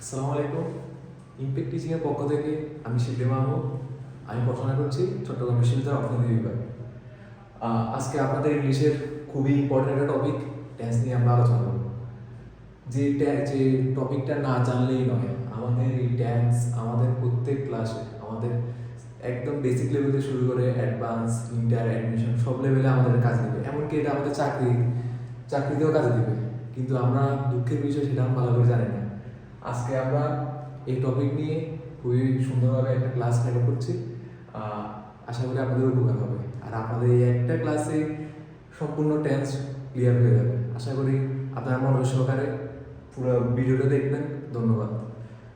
আসসালামু আলাইকুম। ইমপ্যাক্ট টিচিংয়ের পক্ষ থেকে আমি শিবলি মাহমুদ। আমি পড়াশোনা করছি চট্টগ্রাম বিশ্ববিদ্যালয়ের অর্থনীতি বিভাগ। আজকে আপনাদের ইংলিশের খুবই ইম্পর্টেন্ট একটা টপিক টেন্স নিয়ে আমরা আলোচনা করব। যে যে টপিকটা না জানলেই নয়, আমাদের এই টেন্স আমাদের প্রত্যেক ক্লাসে আমাদের একদম বেসিক লেভেল থেকে শুরু করে অ্যাডভান্স ইন্টার অ্যাডমিশন সব লেভেলে আমাদের কাজে দেবে। এমনকি এটা আমাদের চাকরি, চাকরিতেও কাজে দিবে। কিন্তু আমরা দুঃখের বিষয় সেটা আমরা ভালো করে জানি না। আজকে আমরা এই টপিক নিয়ে খুবই সুন্দরভাবে একটা ক্লাস রেকর্ড করছি। আশা করি আপনাদের উপকার হবে। আর আপনাদের এই একটা ক্লাসে সম্পূর্ণ টেন্স ক্লিয়ার হয়ে যাবে। আশা করি আপনারা মনোযোগ সহকারে পুরো ভিডিওটা দেখবেন। ধন্যবাদ।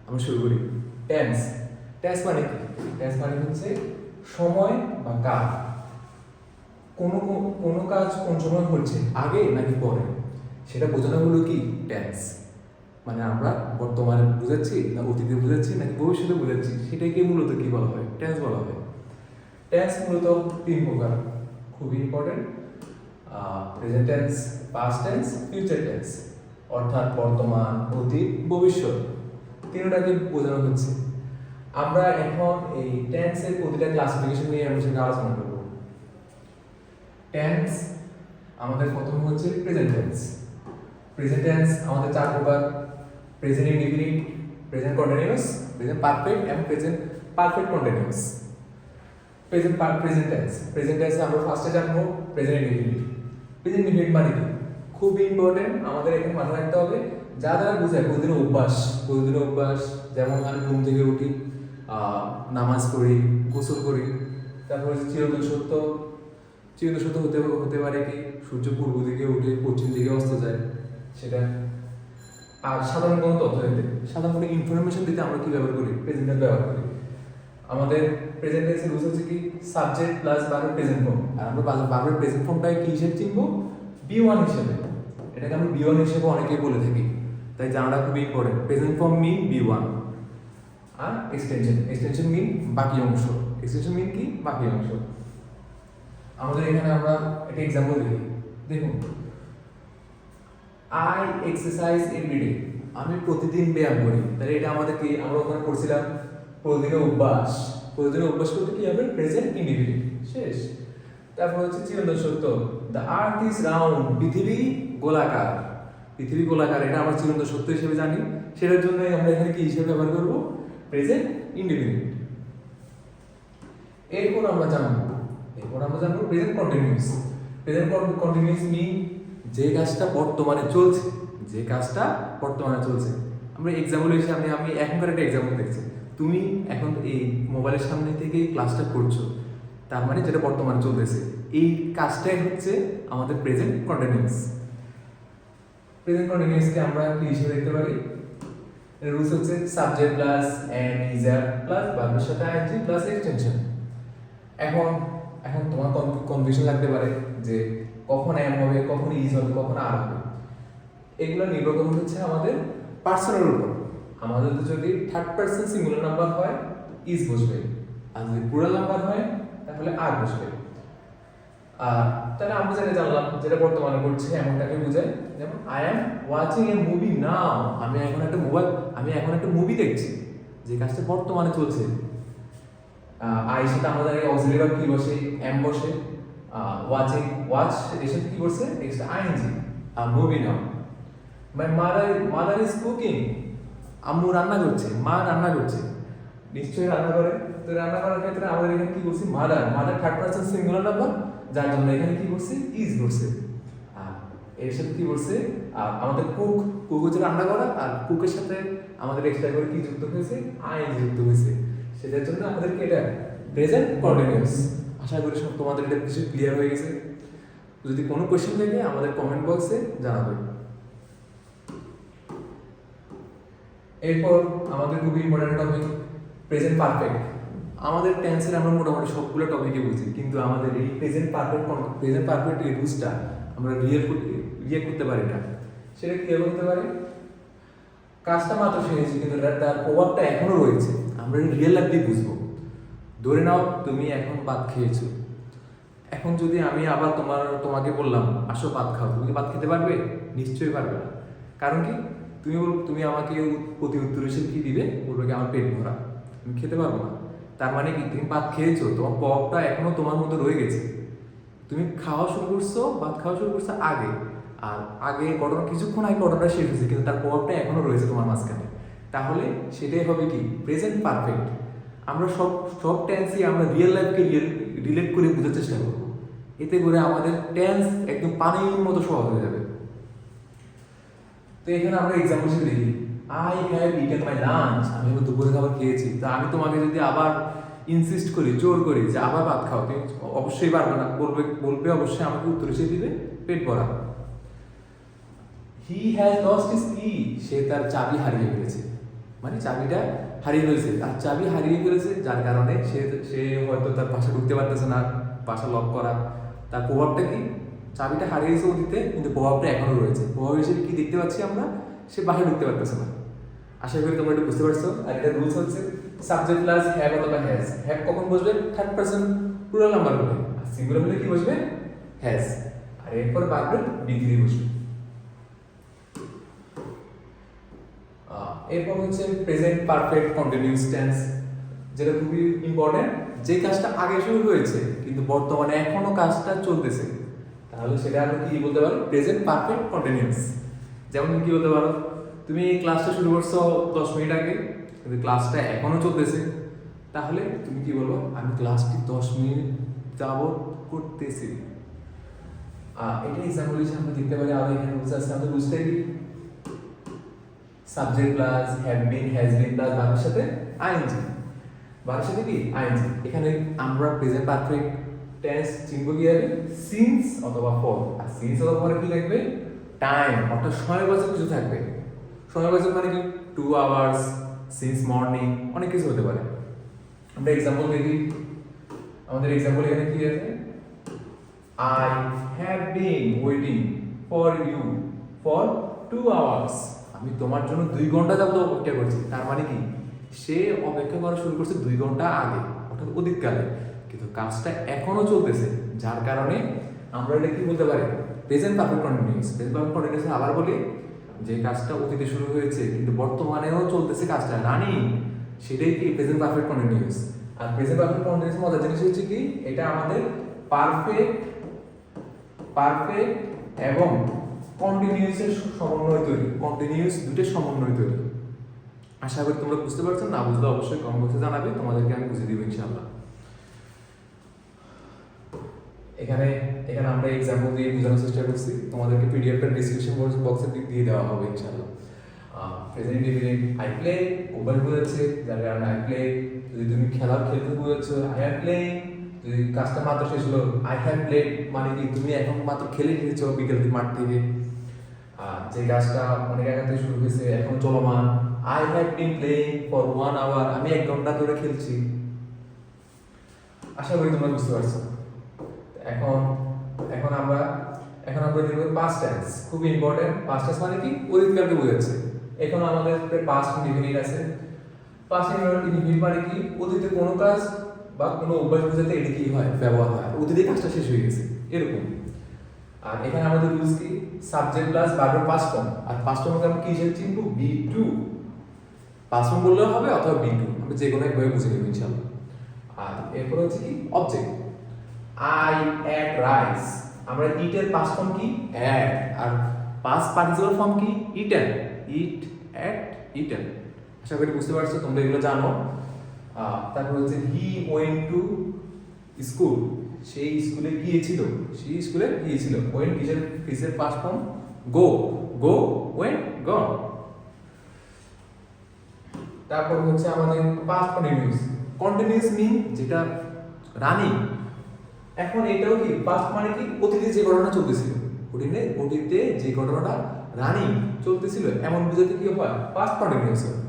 আমি শুরু করি। টেন্স টেন্স মানে কি? টেন্স মানে হচ্ছে সময় বা কাজ কোনো কোনো কাজ কোন সময় হচ্ছে? আগে নাকি পরে? সেটা বোঝানো হলো কি? টেন্স মানে আমরা বর্তমানে বুঝাচ্ছি না অতীতে বুঝাচ্ছি নাকি ভবিষ্যতে বুঝাচ্ছি সেটাকে মূলত কি বলা হয়? টেন্স বলা হয়। টেন্স মূলত তিন প্রকার, খুবই important present tense past tense future tense অর্থাৎ বর্তমান, অতীত, ভবিষ্যৎ। তিনটাকে বোঝানো হচ্ছে। আমরা এখন এই টেন্সের প্রতিটা ক্লাসিফিকেশন নিয়ে আমরা সেটা আলোচনা করব। টেন্স আমাদের প্রথম হচ্ছে প্রেজেন্ট টেন্স প্রেজেন্ট টেন্স আমাদের চার প্রকার present indefinite present continuous present perfect এবং present perfect continuous present present tense present টেন্সে আমরা ফার্স্টে জানব প্রেজেন্ট ইনডিফিনিট প্রেজেন্ট ইনডিফিনিট মানে কি? খুব ইম্পর্টেন্ট আমাদের এখানে মাথায় রাখতে হবে, যা দ্বারা বোঝায় প্রতিদিনের অভ্যাস। প্রতিদিনের অভ্যাস, যেমন আমি ঘুম থেকে উঠি নামাজ পড়ি, গোসল করি, তারপরে হচ্ছে চিরন্তন সত্য। চিরন্তন সত্য হতে হতে পারে কি? সূর্য পূর্ব দিকে উঠে পশ্চিম দিকে অস্ত যায়, সেটা আর সাধারণ কোনো তথ্য দিতে। সাধারণ কোনো ইনফরমেশন দিতে আমরা কি ব্যবহার করি? প্রেজেন্ট টেন্স ব্যবহার করি। আমাদের প্রেজেন্ট টেন্সের রুলস হচ্ছে কি সাবজেক্ট প্লাস বারবার প্রেজেন্ট ফর্ম আর আমরা বারবার প্রেজেন্ট ফর্মটাকে কি হিসেবে চিনবো? বি ওয়ান হিসেবে। এটাকে আমরা বি ওয়ান হিসেবে অনেকেই বলে থাকি। তাই জানাটা খুবই important present form mean V one আর এক্সটেনশন এক্সটেনশন মিন বাকি অংশ। এক্সটেনশন মিন কি? বাকি অংশ। আমাদের এখানে আমরা একটা এক্সাম্পল দেখি। দেখুন আই এক্সারসাইজ এভরিডে আমি প্রতিদিন ব্যায়াম করি। তাহলে এটা আমাদের কি আমরা ওখানে পড়ছিলাম প্রতিদিনের অভ্যাস। প্রতিদিনের অভ্যাস করতে কি হবে? প্রেজেন্ট ইন্ডিভিজুয়াল শেষ। তারপর হচ্ছে চিরন্তন সত্য। দ্য আর্থ ইজ রাউন্ড পৃথিবী গোলাকার। পৃথিবী গোলাকার, এটা আমরা চিরন্তন সত্য হিসেবে জানি। সেটার জন্য আমরা এখানে কি হিসেবে ব্যবহার করব? প্রেজেন্ট ইন্ডিভিজুয়াল এরপর আমরা জানব। এরপর আমরা জানব present continuous present continuous mean যে কাজটা বর্তমানে চলছে, যে কাজটা বর্তমানে চলছে। আমরা এক্সাম্পল হিসেবে আমি এখনকার একটা এক্সাম্পল দেখছি। তুমি এখন এই মোবাইলের সামনে থেকে ক্লাসটা করছ, তার মানে যেটা বর্তমানে চলতেছে। এই কাজটাই হচ্ছে আমাদের প্রেজেন্ট কন্টিনিউয়াস প্রেজেন্ট কন্টিনিউয়াসকে আমরা কি হিসেবে দেখতে পারি? রুলস হচ্ছে subject plus am is are plus ভার্বের সাথে আইএনজি প্লাস এক্সটেনশন এখন এখন তোমার কনফিউশন লাগতে পারে যে কখন এম হবে, কখন ইজ হবে, কখন আর হবে। এগুলো নির্ভর হচ্ছে আমাদের পার্সনের উপর। আমাদের যদি থার্ড পার্সন সিঙ্গুলার নাম্বার হয় ইজ বসবে। আর যদি প্লুরাল নাম্বার হয়, তাহলে আর বসবে। আর তাহলে আমরা যেটা জানলাম, যেটা বর্তমানে ঘটছে, এমনটাকে বোঝায়, যেমন I am watching a movie now আমি এখন একটা মোবাইল আমি এখন একটা মুভি দেখছি, যে কাজটা বর্তমানে চলছে। আই সেটা আমাদের অক্সিলারি কি বসে? এম বসে। ওয়াচিং ওয়াচ এসব কি বসে extra ING R movie now my mother mother is cooking আম্মু রান্না করছে, মা রান্না করছে। নিশ্চয়ই রান্না করে। তো রান্না করার ক্ষেত্রে আমাদের এখানে কি করছি? Mother mother third person singular number যার জন্য এখানে কি করছে? ইজ করছে। এর সাথে কি করছে? আমাদের কুক কুক হচ্ছে রান্না করা, আর কুকের সাথে আমাদের এক্সট্রা করে কি যুক্ত হয়েছে? আইন যুক্ত হয়েছে। সেটার জন্য আমাদেরকে এটা প্রেজেন্ট কন্টিনিউয়াস আশা করি সব তোমাদের এটা কিছু ক্লিয়ার হয়ে গেছে। যদি কোনো কোয়েশ্চেন থাকে, আমাদের কমেন্ট বক্সে জানাবে। এরপর আমাদের খুবই ইম্পর্টেন্ট টপিক প্রেজেন্ট পারফেক্ট আমাদের টেন্সের আমরা মোটামুটি সবগুলো টপিকে বুঝি, কিন্তু আমাদের এই প্রেজেন্ট পারফেক্ট প্রেজেন্ট পারফেক্ট এই রুলসটা আমরা রিয়েল রিয়েক্ট করতে পারি না। সেটা কীভাবে হতে পারে? কাজটা মাত্র শিখেছি কিন্তু তার- প্রভাবটা এখনও রয়েছে। আমরা রিয়েল লাইফ দিয়ে বুঝব। ধরে নাও তুমি এখন ভাত খেয়েছো। এখন যদি আমি আবার তোমার, তোমাকে বললাম, আসো ভাত খাও। তুমি ভাত খেতে পারবে? নিশ্চয়ই পারবে না। কারণ কি? তুমি বল, তুমি আমাকে প্রতি উত্তর হিসেবে কি দিবে? বলবে কি, আমার পেট ভরা। আমি খেতে পারব না। তার মানে কি? তুমি ভাত খেয়েছো, তোমার পপটা এখনও তোমার মতো রয়ে গেছে। তুমি খাওয়া শুরু করছ, ভাত খাওয়া শুরু করছ আগে। আর আগে ঘটনা, কিছুক্ষণ আগে ঘটনাটা শেষ হয়েছে, কিন্তু তার প্রভাবটা এখনও রয়েছে তোমার মাঝখানে। তাহলে সেটাই হবে কি? প্রেজেন্ট পারফেক্ট আমরা সব সব টেন্সই আমরা রিয়েল লাইফকে রিলেট করে বোঝার চেষ্টা করব। এতে করে আমাদের টেন্স একদম পানির মতো সহজ হয়ে যাবে। তো এখানে আমরা এক্সাম্পল হিসেবে দেখি। I have eaten my lunch আমি এবার দুপুরে খাবার খেয়েছি। তা আমি তোমাকে যদি আবার ইনসিস্ট করি, জোর করি যে আবার ভাত খাও, তুমি অবশ্যই পারবে না। বলবে বলবে অবশ্যই আমাকে উত্তর হিসেবে দিবে, পেট ভরা। হি হ্যাজ লস্ট হিজ কি সে তার চাবি হারিয়ে ফেলেছে। মানে চাবিটা হারিয়ে ফেলেছে, তার চাবি হারিয়ে ফেলেছে, যার কারণে সে সে হয়তো তার বাসা ঢুকতে পারতেছে না বাসা লক করা। তার প্রভাবটা কি? চাবিটা হারিয়েছে অতীতে, কিন্তু প্রভাবটা এখনও রয়েছে। প্রভাব হিসেবে কি দেখতে পাচ্ছি আমরা? সে বাসায় ঢুকতে পারতেছে না। আশা করি তোমরা একটু বুঝতে পারছ। আর এটা রুলস হচ্ছে সাবজেক্ট প্লাস হ্যাভ অথবা হ্যাজ হ্যাভ কখন বসবে? থার্ড পার্সন প্লুরাল নাম্বার হলে আর সিঙ্গুলার হলে কি বসবে? হ্যাজ আর এরপর বাদবে ডিগ্রি বসবে। এরপর হচ্ছে প্রেজেন্ট পারফেক্ট কন্টিনিউয়াস টেন্স যেটা খুবই ইম্পর্টেন্ট যে কাজটা আগে শুরু হয়েছে কিন্তু বর্তমানে এখনও কাজটা চলতেছে। তাহলে সেটা আমরা কি বলতে পারো? প্রেজেন্ট পারফেক্ট কন্টিনিউয়াস যেমন কি বলতে পারো? তুমি ক্লাসটা শুরু করছ দশ মিনিট আগে কিন্তু ক্লাসটা এখনও চলতেছে। তাহলে তুমি কি বলব? আমি ক্লাসটি দশ মিনিট যাবত করতেছি। আহ, এটা এক্সাম্পল হিসেবে আমরা দেখতে পারি আরও এখানে বুঝতে আসছে আমাদের বুঝতে subject plus have been has been plus ভার্বের সাথে আইএনজি ভার্বের সাথে কি? আইএনজি এখানে আমরা প্রেজেন্ট পারফেক্ট টেন্স চিনব কি হবে সিন্স অথবা ফর আর সিন্স অথবা পরে কি থাকবে টাইম অর্থাৎ সময়বাচক কিছু থাকবে। সময় সময়বাচক মানে কি? টু আওয়ার্স সিন্স মর্নিং অনেক কিছু হতে পারে। আমরা এক্সাম্পল দেখি। আমাদের এক্সাম্পল এখানে কি আছে? I have been waiting for you for two hours. আমি তোমার জন্য দুই ঘণ্টা যাবত অপেক্ষা করছি। তার মানে কি? সে অপেক্ষা করা শুরু করছে দুই ঘণ্টা আগে, অর্থাৎ অতীতকালে। কিন্তু কাজটা এখনও চলতেছে, যার কারণে আমরা এটা কি বলতে পারি? Present perfect continuous present perfect continuous আবার বলি, যে কাজটা অতীতে শুরু হয়েছে, কিন্তু বর্তমানেও চলতেছে কাজটা। রানিং, সেটাই কি প্রেজেন্ট পারফেক্ট কন্টিনিউস আর প্রেজেন্ট পারফেক্ট কন্টিনিউস মজার জিনিস হচ্ছে কি? এটা আমাদের পারফেক্ট পারফেক্ট এবং কন্টিনিউয়াসের সমন্বয় তৈরি কন্টিনিউয়াস দুটো সমন্বয় তৈরি। আশা করি তোমরা বুঝতে পারছ, না বুঝলে অবশ্যই কম বক্সে জানাবে, তোমাদেরকে আমি বুঝিয়ে দিব ইনশাআল্লাহ। এখানে এখানে আমরা এক্সাম্পল দিয়ে বোঝানোর চেষ্টা করছি। তোমাদেরকে পিডিএফটা ডিসক্রিপশন বক্সে দিয়ে দেওয়া হবে ইনশাআল্লাহ। Present dividend I play mobile বোঝাচ্ছে, যার কারণে আই প্লে যদি তুমি খেলা খেলতে বোঝাচ্ছো আই হ্যাভ প্লেইং যদি কাজটা মাত্র শেষ হলো আই হ্যাভ প্লেড মানে কি, তুমি এখন মাত্র খেলে এসেছ বিকেল মাঠ থেকে। যে গাছটা অনেক আগে থেকে শুরু হয়েছে, এখন চলমান। I have been playing for one hour আমি এক ঘণ্টা ধরে খেলছি। আশা করি তোমরা বুঝতে পারছ। এখন এখন আমরা এখন আমরা দেখব পাস্ট টেন্স খুব ইম্পর্টেন্ট পাস্ট টেন্স মানে কি? অতীতকালকে বোঝাচ্ছে। এখন আমাদের পাস্ট ইনডিফিনিট আছে পাস্ট ইনডিফিনিট মানে কি? অতীতে কোনো কাজ বা কোনো অভ্যাস বোঝাতে এটা কি হয়? ব্যবহার হয়। অতীতে কাজটা শেষ হয়ে গেছে। এরকম। আর এখানে আমাদের রুলস কি? সাবজেক্ট প্লাস ভার্বের পাস্ট ফর্ম আর পাস্ট ফর্মকে আমরা কি হিসেবে চিনব? বি টু পাস্ট ফর্ম বললেও হবে অথবা বি টু আমরা যে কোনো একভাবে বুঝে নেব, ইনশাআল্লাহ। আর এরপর হচ্ছে কি? অবজেক্ট আই অ্যাট রাইস আমরা ইটের পাস্ট ফর্ম কি? অ্যাট আর পাস্ট পার্টিসিপাল ফর্ম কি? ইটেন ইট অ্যাট ইটেন আশা করি বুঝতে পারছ, তোমরা এগুলো জানো। তারপর হচ্ছে হি ওয়েন টু স্কুল সেই স্কুলে গিয়েছিল, সেই স্কুলে গিয়েছিল। ওয়েন কিসের কিসের past form go go went গ তারপর হচ্ছে আমাদের পাস কন্টিনিউয়াস কন্টিনিউস মিন যেটা রানিং এখন এটাও কি পাস্ট মানে কি? অতীতে যে ঘটনা চলতেছিল। অতীতে অতীতে যে ঘটনাটা রানিং চলতেছিল। এমন বুঝাতে কি হয়? পাস্ট কন্টিনিউয়াস হয়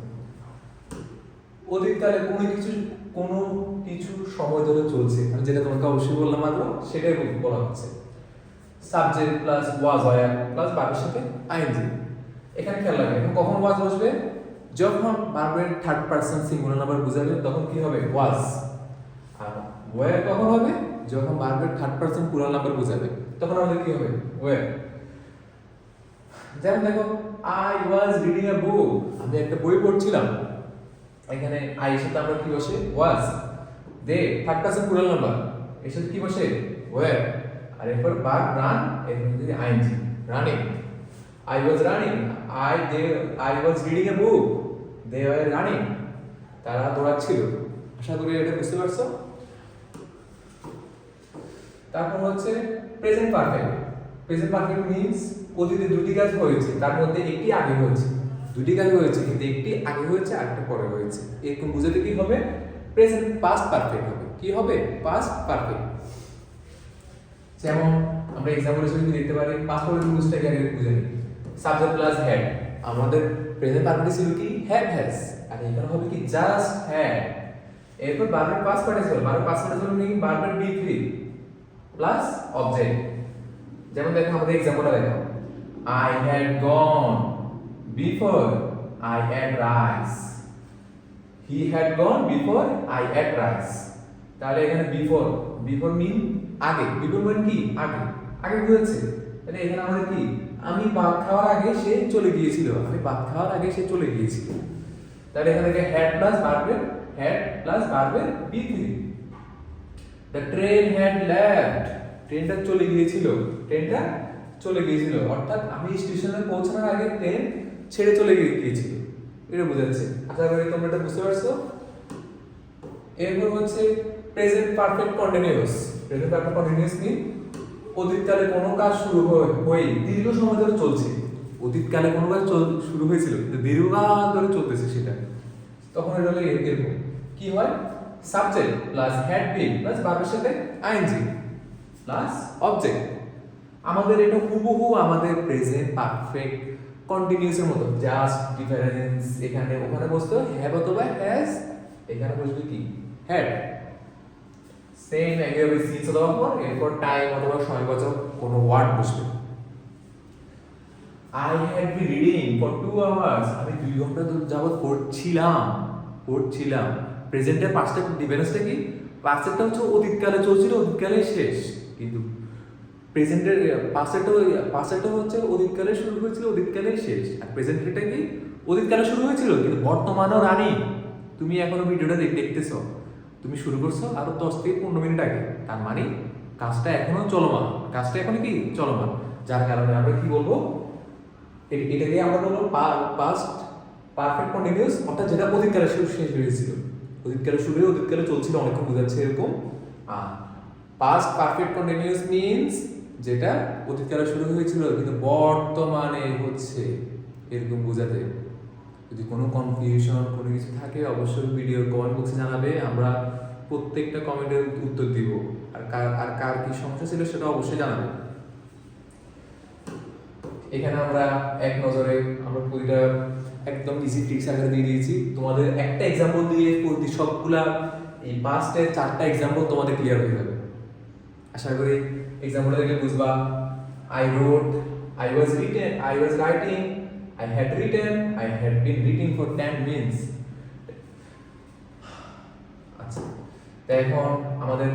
অতীতকালে কোনো কিছু কোনো কিছু সময় ধরে চলছে। আমি যেটা তোমাকে অবশ্যই বললাম মাত্র, সেটাই বল- হচ্ছে। সাবজেক্ট প্লাস ওয়াজ হয় প্লাস বাকির সাথে আইএনজি এখানে খেয়াল রাখবে, এখন কখন ওয়াজ বসবে? যখন ভার্বের থার্ড পারসন সিঙ্গুলার নাম্বার বুঝাবে, তখন কি হবে? ওয়াজ আর ওয়ার কখন হবে? যখন ভার্বের থার্ড পারসন প্লুরাল নাম্বার বুঝাবে, তখন আমাদের কি হবে? ওয়ার যেমন দেখো আই ওয়াজ রিডিং এ বুক আমি একটা বই পড়ছিলাম এখানে আই এর সাথে আমরা কি বসে? Was they third person plural number এর সাথে কি বসে? ওয়্যার আর এরপর ভার্ব রান এর মধ্যে যদি ING running I was running I they I was reading a book they were running তারা দৌড়াচ্ছিল। আশা করি এটা বুঝতে পারছ? তারপর হচ্ছে present perfect present perfect means অতীতে দুটি কাজ হয়েছে, তার মধ্যে একটি আগে হয়েছে। দুটি কাজ হয়েছে কিন্তু একটি, আগে হয়েছে, আরেকটা পরে হয়েছে। এরকম বুঝাতে কি হবে? প্রেজেন্ট পাস্ট পারফেক্ট হবে। কি হবে? পাস্ট পারফেক্ট যেমন আমরা এক্সাম্পল হিসেবে কি দেখতে পারি পাস্ট পারফেক্ট রুলসটাকে আগে বুঝে নিই। সাবজেক্ট প্লাস হ্যাড আমাদের প্রেজেন্ট পারফেক্ট ছিল কি? হ্যাড হ্যাজ আর এখানে হবে কি? জাস্ট হ্যাড এরপর বারবার পাস পার্টিসিপল বারবার পাস পার্টিসিপল কি বারবার বি থ্রি প্লাস অবজেক্ট যেমন দেখো, আমাদের এক্সাম্পলটা দেখো। I had gone before I had rice he had gone before I had rice তাহলে এখানে বিফোর বিফোর মিন আগে বিফোর মানে কি? আগে। আগে বুঝেছে তাহলে এখানে আমাদের কি? আমি ভাত খাওয়ার আগে সে চলে গিয়েছিল। আমি ভাত খাওয়ার আগে সে চলে গিয়েছিল। তাহলে এখানে হ্যাড প্লাস বাড়বে হ্যাড প্লাস বাড়বে V three the train had left ট্রেনটা চলে গিয়েছিল। ট্রেনটা চলে গিয়েছিল। অর্থাৎ আমি স্টেশনে পৌঁছানোর আগে ট্রেন ছেড়ে চলে গিয়ে- গিয়েছিল। এটা বোঝাচ্ছে। আশা করি তোমরা এটা বুঝতে পারছ। এরপর হচ্ছে present perfect continuous present perfect continuous কি অতীতকালে কোনো কাজ শুরু হয়ে দীর্ঘ সময় ধরে চলছে। অতীতকালে কোনো কাজ শুরু হয়েছিল, কিন্তু দীর্ঘকাল ধরে চলতেছে সেটা। তখন এটা হলো এর- এরকম কি হয়? Subject plus had been plus ভার্বের সাথে আইএনজি প্লাস অবজেক্ট আমাদের এটা হুবহু আমাদের প্রেজেন্ট পারফেক্ট কন্টিনিউয়াসের মতো। জাস্ট ডিফারেন্স এখানে, ওখানে বসতো হ্যাভ অথবা হ্যাজ এখানে বসবে কি? হ্যাড সেম একইভাবে সিন্স অথবা পর এরপর টাইম অথবা সময়বাচক কোনো ওয়ার্ড বসবে। I had be reading for two hours আমি দুই ঘণ্টা ধরে যাবত পড়ছিলাম পড়ছিলাম। প্রেজেন্টের পাঁচটা ডিফারেন্সটা কি? পাঁচটা হচ্ছে অতীতকালে চলছিল অতীতকালে শেষ। কিন্তু প্রেজেন্টের পাঁচটা পাঁচটা হচ্ছে অতীতকালে শুরু হয়েছিল অতীতকালে শেষ। আর প্রেজেন্টেরটা কি? অতীতকালে শুরু হয়েছিল, কিন্তু বর্তমানেও রানি। তুমি এখনও ভিডিওটা দেখ- দেখতেছো। তুমি শুরু করছ আরও দশ থেকে পনেরো মিনিট আগে। তার মানে কাজটা এখনও চলমান। কাজটা এখনও কি? চলমান। যার কারণে আমরা কি বলব? এ- এটাকে আমরা বলব পাস্ট পারফেক্ট কন্টিনিউয়াস অর্থাৎ যেটা অতীতকালে শুরু শেষ হয়েছিল। অতীতকালে শুরু হয়ে অতীতকালে চলছিল, অনেকক্ষণ বোঝাচ্ছে এরকম। আর পাস্ট পারফেক্ট কন্টিনিউয়াস মিন্স যেটা অতীতকালে শুরু হয়েছিল, কিন্তু বর্তমানে হচ্ছে, এরকম বোঝাতে। যদি কোনো কনফিউশন কোনো কিছু থাকে, অবশ্যই ভিডিওর কমেন্ট বক্সে জানাবে, আমরা প্রত্যেকটা কমেন্টের উত্তর দিব। আর কার আর কার কি সমস্যা ছিল সেটা অবশ্যই জানাবে। এখানে আমরা এক নজরে, আমরা প্রতিটা একদম ইজি ট্রিক্স আকারে দিয়ে দিয়েছি। তোমাদের একটা এক্সাম্পল দিয়ে প্রতি সবগুলা এই পাঁচটের চারটা এক্সাম্পল তোমাদের ক্লিয়ার হয়ে যাবে। আশা করি এক্সাম্পলটা দেখলে বুঝবা। I rode I was written I was writing I had written I had been reading for ten minutes আচ্ছা তো এখন আমাদের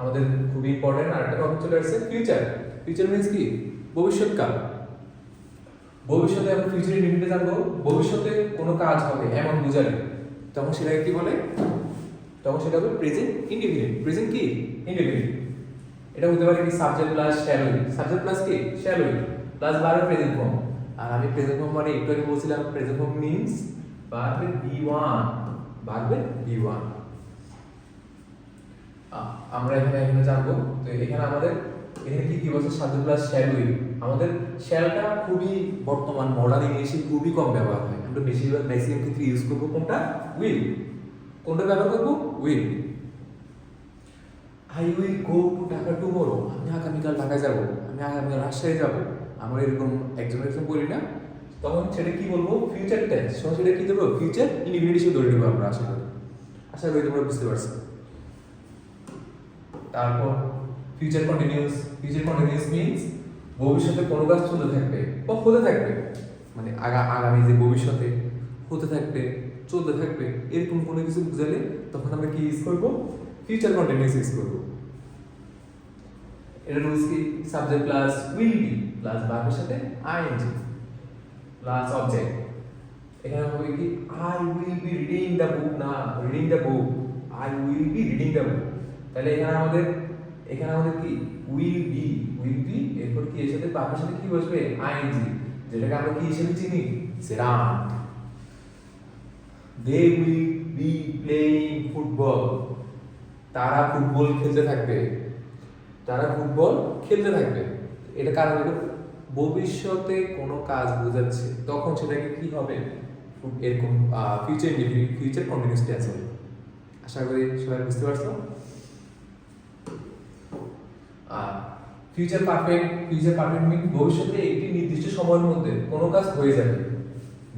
আমাদের খুবই ইম্পর্টেন্ট আর একটা টপিক চলে আসছে ফিউচার ফিউচার মিন্স কি? ভবিষ্যৎকাল ভবিষ্যতে আমরা ফিউচার ইন্ডিপেন্ডেন্ট জানব। ভবিষ্যতে কোনো কাজ হবে এমন বুঝালে তখন সেটাকে কি বলে? তখন সেটা হবে প্রেজেন্ট ইন্ডিপেন্ডেন্ট প্রেজেন্ট কি? ইন্ডিপেন্ডেন্ট এটা হতে পারে কি সাবজেক্ট প্লাস শ্যালোই সাবজেক্ট প্লাস কি? শ্যালোই প্লাস বারো প্রেজেন্ট ফর্ম আর আমি প্রেজেন্ট ফর্ম মানে একটু আগে বলছিলাম প্রেজেন্ট ফর্ম মিনস বাড়বে বি ওয়ান বাড়বে বি ওয়ান আমরা এখানে এখানে জানব। তো এখানে আমাদের এখানে কি কি বলছে? সাবজেক্ট প্লাস শ্যাল উইল আমাদের শ্যালটা খুবই বর্তমান মডার্ন ইংলিশে খুবই কম ব্যবহার হয়। আমরা বেশিরভাগ ম্যাক্সিমাম ক্ষেত্রে ইউজ করব কোনটা? উইল কোনটা ব্যবহার করব? Will I will go to Dhaka tomorrow আমি আগামীকাল ঢাকায় যাব, আমি আগামীকাল রাজশাহী যাব। আমরা এরকম একজন একজন বলি না, তখন সেটা কি বলব? ফিউচার টেন্স তখন সেটা কি দেবো ফিউচার ইনডিফিনিট হিসেবে ধরে নেব আমরা, আশা করি। আশা করি তোমরা বুঝতে পারছ। তারপর future continuous future continuous means ভবিষ্যতে কোনো কাজ চলতে থাকবে বা হতে থাকবে। মানে আগা, আগামী যে ভবিষ্যতে হতে থাকবে, চলতে থাকবে, এরকম কোনো কিছু বুঝালে তখন আমরা কি ইউজ করব? ফিউচার কন্টিনিউস ইউজ করব। এটা রুলস কি? Subject plus will be plus ভার্বের সাথে আইএনজি প্লাস অবজেক্ট। এখানে হবে কি? I will be reading the book, না, reading the book, I will be reading the book. তাহলে এখানে আমাদের এখানে আমাদের কি? উইল বি উইল বি, এরপর কি এর সাথে বাপের সাথে কি বসবে? আইএনজি যেটাকে আমরা কি হিসেবে চিনি? সেরাম। They will be playing football তারা ফুটবল খেলতে থাকবে। তারা ফুটবল খেলতে থাকবে, এটা কারণ হলো ভবিষ্যতে কোনো কাজ বোঝাচ্ছে, তখন সেটাকে কি হবে? এরকম ফিউচার ফিউচার কন্টিনিউস হবে। আশা করি সবাই বুঝতে পারছ? আর future perfect future perfect mean ভবিষ্যতে একটি নির্দিষ্ট সময়ের মধ্যে কোনো কাজ হয়ে যাবে।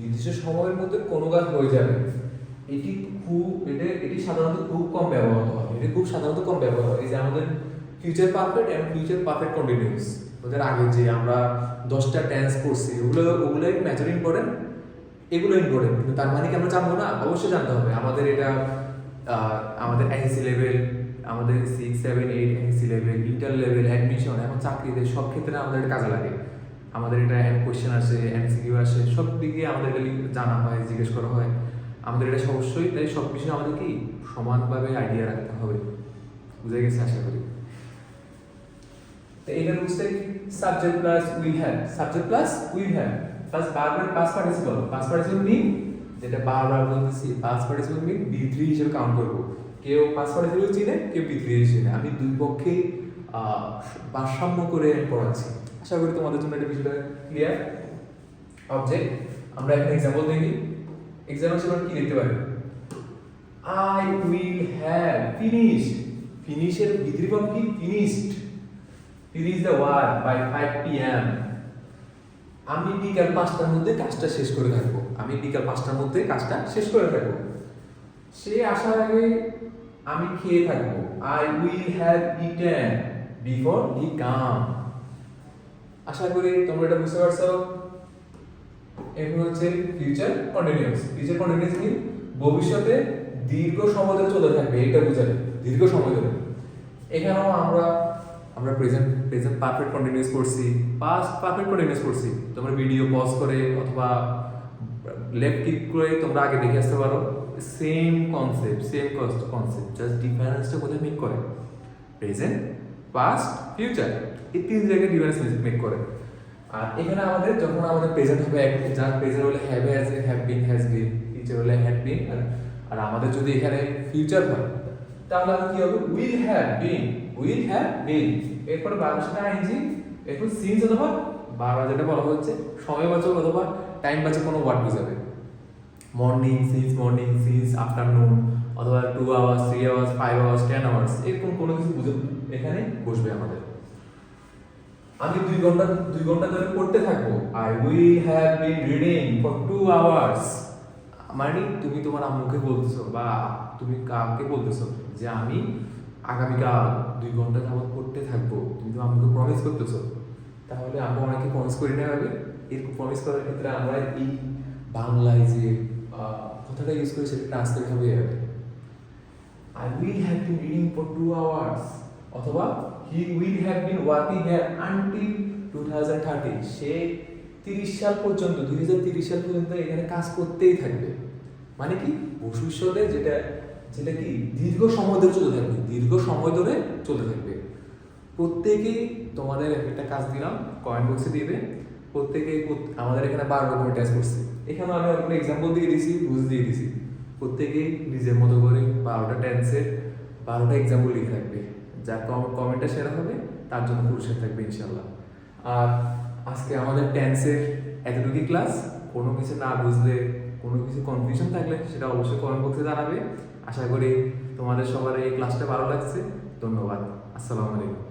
নির্দিষ্ট সময়ের মধ্যে কোনো কাজ হয়ে যাবে। এটি খুব, এটা, এটি সাধারণত খুব কম ব্যবহৃত হয়, এটি খুব সাধারণত কম ব্যবহার হয়। এই যে আমাদের ফিউচার পারফেক্ট এবং ফিউচার পারফেক্ট কন্টিনিউস ওদের আগে যে আমরা দশটা টেন্স করছি ওগুলো ওগুলোই ম্যাচর ইম্পর্টেন্ট এগুলো ইম্পর্টেন্ট কিন্তু তার মানে কি আমরা জানব না? অবশ্যই জানতে হবে। আমাদের এটা আমাদের এনসি লেভেল আমাদের six seven eight NC level inter level admission এখন চাকরিতে সব ক্ষেত্রে আমাদের কাজে লাগে। আমাদের এটা কোয়েশ্চেন আসে এমসিকিউ আসে, সব দিকে আমাদের এটা জানা হয়, জিজ্ঞেস করা হয়। আমাদের এটা অবশ্যই, তাই সব বিষয়ে আমাদের কি? সমানভাবে আইডিয়া রাখতে হবে। বুঝে গেছে? আশা করি। তো এটা বুঝতে subject plus will have subject plus will have plus বারবার past participle past participle mean যেটা বারবার বলতেছি past participle mean V three হিসেবে কাউন্ট করব। কেউ পাস পার্টিসিপল চিনে, কেউ বি থ্রি চিনে। আমি দুই পক্ষে ভারসাম্য করে পড়াচ্ছি। আশা করি তোমাদের জন্য এটা বিষয়টা ক্লিয়ার অবজেক্ট আমরা একটা এক্সাম্পল দেখি। এক্সাম্পল হিসেবে কি দেখতে পারি? আই উইল হ্যাভ ফিনিশড ফিনিশের ফর্ম কি? Finished finish the by five PM আমি বিকাল পাঁচটার মধ্যে কাজটা শেষ করে থাকব। আমি বিকাল পাঁচটার মধ্যে কাজটা শেষ করে থাকব। সে আসার আগে আমি খেয়ে থাকব। I will have eaten before he come আশা করি তোমরা এটা বুঝতে পারছ। এগুলো হচ্ছে ফিউচার কন্টিনিউয়াস ফিউচার কন্টিনিউয়াস কি ভবিষ্যতে দীর্ঘ সময় ধরে চলতে থাকবে। এটা বোঝায় দীর্ঘ সময় ধরে। এখানেও আমরা আমরা প্রেজেন্ট প্রেজেন্ট পারফেক্ট কন্টিনিউয়াস করছি পাস্ট পারফেক্ট কন্টিনিউয়াস করছি। তোমরা ভিডিও পজ করে অথবা লেফট ক্লিক করে তোমরা আগে দেখে আসতে পারো। Same concept same cost concept just ডিফারেন্সটা কোথায় মেক করে? প্রেজেন্ট পাস্ট ফিউচার এই তিন জায়গায় ডিফারেন্স মেক করে। আর এখানে আমাদের যখন আমাদের প্রেজেন্ট হবে যার প্রেজেন্ট হলে have has have been has been future হলে হ্যাড বিন আর আমাদের যদি এখানে ফিউচার হয়, তাহলে কি হবে? Will have been will have been এরপর সাথে আইনজি এরপর সিন্স অথবা বারবার যেটা বলা হচ্ছে। সময়বাচক অথবা টাইম বাচক কোনো ওয়ার্ড বোঝাবে। Morning since morning since afternoon অথবা two hours three hours five hours ten hours এরকম কোনো কিছু বুঝে এখানে বসবে আমাদের। আমি দুই ঘণ্টা দুই ঘণ্টা ধরে পড়তে থাকব। I will have been reading for two hours মানে তুমি তোমার আম্মুকে বলতেছো বা তুমি কাকে বলতেছো যে আমি আগামীকাল দুই ঘণ্টা যাবত পড়তে থাকব। তুমি তো আম্মুকে প্রমিস করতেছো। তাহলে আম্মু আমাকে প্রমিস করে নেওয়া হবে এরকম প্রমিস করার ক্ষেত্রে আমরা এই বাংলায় যে কথাটা ইউজ করি সেটা ট্রান্সলেট হবে এভাবে। I will have been reading for two hours, অথবা he will have will working been working to until 2030 সে 30 সাল পর্যন্ত 2030 সাল পর্যন্ত এখানে কাজ করতেই থাকবে। মানে কি? ভবিষ্যতে যেটা যেটা কি দীর্ঘ সময় ধরে চলে থাকবে, দীর্ঘ সময় ধরে চলতে থাকবে। প্রত্যেকেই তোমাদের একটা কাজ দিলাম কমেন্ট বক্সে দিবে। প্রত্যেকেই প্রত- আমাদের এখানে বারো রকমের টেস্ট করছে এখানে আমি অনেকগুলো এক্সাম্পল দিয়ে দিয়েছি রুলস দিয়ে দিয়েছি প্রত্যেকেই নিজের মতো করে বারোটা টেন্সের বারোটা এক্সাম্পল লিখে রাখবে যার কমেন্টটা সেরা হবে, তার জন্য পুরস্কার থাকবে ইনশাল্লাহ আর আজকে আমাদের টেন্সের এতটুকুই ক্লাস কোনো কিছু না বুঝলে, কোনো কিছু কনফিউশন থাকলে সেটা অবশ্যই কমেন্ট বক্সে জানাবে। আশা করি তোমাদের সবার এই ক্লাসটা ভালো লাগছে। ধন্যবাদ। আসসালামু আলাইকুম।